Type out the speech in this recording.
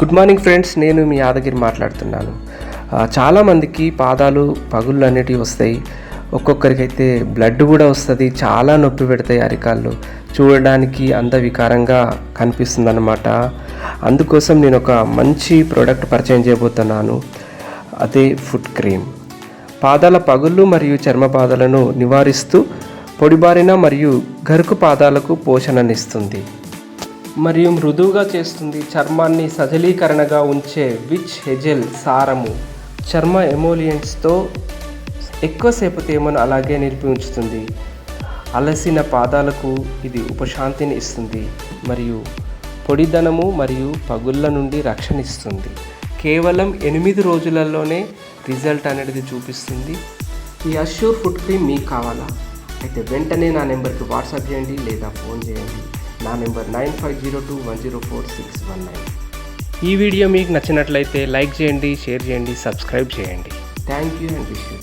Good morning friends నేను మీ యాదగిరి మాట్లాడుతున్నాను. చాలామందికి పాదాలు పగుళ్ళు అనేటివి వస్తాయి. ఒక్కొక్కరికైతే బ్లడ్ కూడా వస్తుంది. చాలా నొప్పి పెడతాయి అరికాళ్ళు. చూడడానికి అందవికారంగా కనిపిస్తుంది అనమాట అందుకోసం నేను ఒక మంచి ప్రోడక్ట్ పరిచయం చేయబోతున్నాను. అదే ఫుడ్ క్రీమ్ పాదాల పగుళ్ళు మరియు చర్మ బాధలను నివారిస్తూ పొడిబారిన మరియు గరుకు పాదాలకు పోషణనిస్తుంది. మరియు మృదువుగా చేస్తుంది చర్మాన్ని సజలీకరణగా ఉంచే విచ్ హెజెల్ సారము. చర్మ ఎమోలియంట్స్తో ఎక్కువసేపు తేమను అలాగే నిలిపి ఉంచుతుంది. అలసిన పాదాలకు ఇది ఉపశాంతిని ఇస్తుంది మరియు పొడిదనము మరియు పగుళ్ళ నుండి రక్షణ ఇస్తుంది కేవలం ఎనిమిది రోజులలోనే రిజల్ట్ అనేది చూపిస్తుంది. ఈ అష్యూర్ ఫుడ్ క్రీమ్ మీకు కావాలా? అయితే వెంటనే నా నెంబర్కి వాట్సాప్ చేయండి లేదా ఫోన్ చేయండి. నా number nine five zero two one zero four six one nine. ఈ వీడియో మీకు నచ్చినట్లయితే లైక్ చేయండి షేర్ చేయండి సబ్స్క్రైబ్ చేయండి. Thank you and wish you